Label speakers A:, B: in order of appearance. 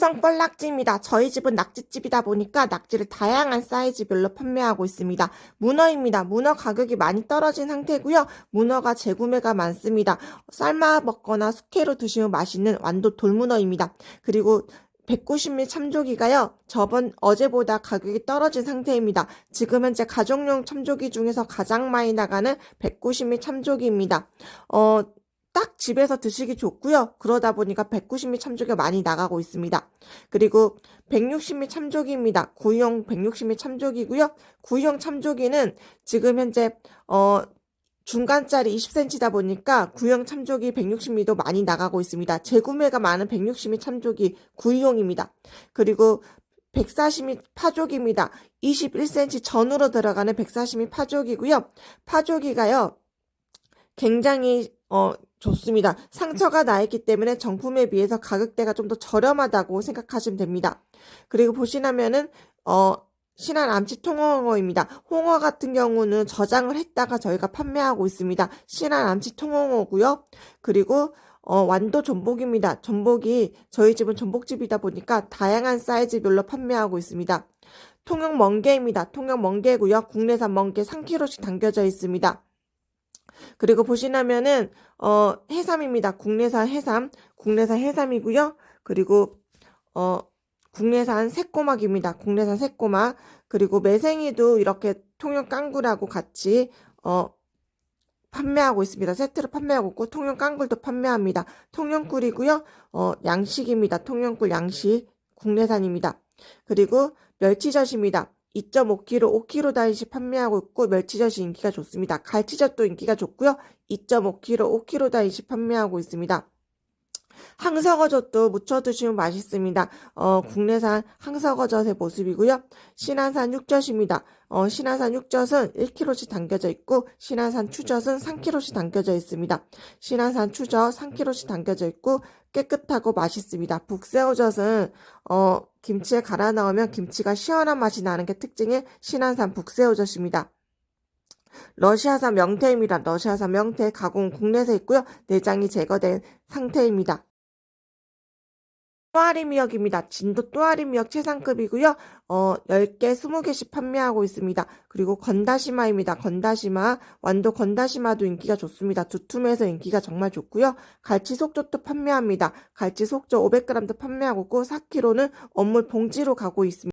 A: 성 뻘낙지입니다. 저희 집은 낙지집이다 보니까 낙지를 다양한 사이즈별로 판매하고 있습니다. 문어입니다. 문어 가격이 많이 떨어진 상태고요. 문어가 재구매가 많습니다. 삶아 먹거나 숙회로 드시면 맛있는 완도 돌문어입니다. 그리고 190ml 참조기가요, 저번, 어제보다 가격이 떨어진 상태입니다. 지금 현재 가정용 참조기 중에서 가장 많이 나가는 190ml 참조기입니다. 어, 딱 집에서 드시기 좋고요. 그러다 보니까 190ml 참조기가 많이 나가고 있습니다. 그리고 160ml 참조기입니다. 구형 160ml 참조기고요. 구형 참조기는 지금 현재 어 중간짜리 20cm다 보니까 구형 참조기 160ml도 많이 나가고 있습니다. 재구매가 많은 160ml 참조기 구형입니다. 그리고 140ml 파조기입니다. 21cm 전으로 들어가는 140ml 파조기고요. 파조기가요. 굉장히 어 좋습니다. 상처가 나 있기 때문에 정품에 비해서 가격대가 좀 더 저렴하다고 생각하시면 됩니다. 그리고 보시면은 어 신한 암치 통홍어입니다. 홍어 같은 경우는 저장을 했다가 저희가 판매하고 있습니다. 신한 암치 통홍어고요. 그리고 어, 완도 전복입니다. 전복이 저희 집은 전복집이다 보니까 다양한 사이즈별로 판매하고 있습니다. 통영 멍게입니다. 통영 멍게고요. 국내산 멍게 3kg씩 담겨져 있습니다. 그리고 보시면은 어 해삼입니다. 국내산 해삼, 국내산 해삼이고요. 그리고 어 국내산 새꼬막입니다. 국내산 새꼬막. 그리고 매생이도 이렇게 통영 깡굴하고 같이 어 판매하고 있습니다. 세트로 판매하고 있고 통영 깡굴도 판매합니다. 통영꿀이고요. 어 양식입니다. 통영꿀 양식 국내산입니다. 그리고 멸치젓입니다. 2.5kg, 5kg 단위씩 판매하고 있고 멸치젓이 인기가 좋습니다. 갈치젓도 인기가 좋고요. 2.5kg, 5kg 단위씩 판매하고 있습니다. 항석어젓도 무쳐 드시면 맛있습니다. 어, 국내산 항석어젓의 모습이고요. 신안산 육젓입니다. 어, 신안산 육젓은 1kg씩 담겨져 있고 신안산 추젓은 3kg씩 담겨져 있습니다. 신안산 추젓 3kg씩 담겨져 있고 깨끗하고 맛있습니다. 북새우젓은 어, 김치에 갈아 넣으면 김치가 시원한 맛이 나는 게 특징의 신안산 북새우젓입니다. 러시아산 명태입니다. 러시아산 명태 가공 국내에서 있고요. 내장이 제거된 상태입니다. 또아리 미역입니다. 진도 또아리 미역 최상급이고요. 어, 10개, 20개씩 판매하고 있습니다. 그리고 건다시마입니다. 건다시마, 완도 건다시마도 인기가 좋습니다. 두툼해서 인기가 정말 좋고요. 갈치 속젓도 판매합니다. 갈치 속젓 500g도 판매하고 있고 4kg는 원물 봉지로 가고 있습니다.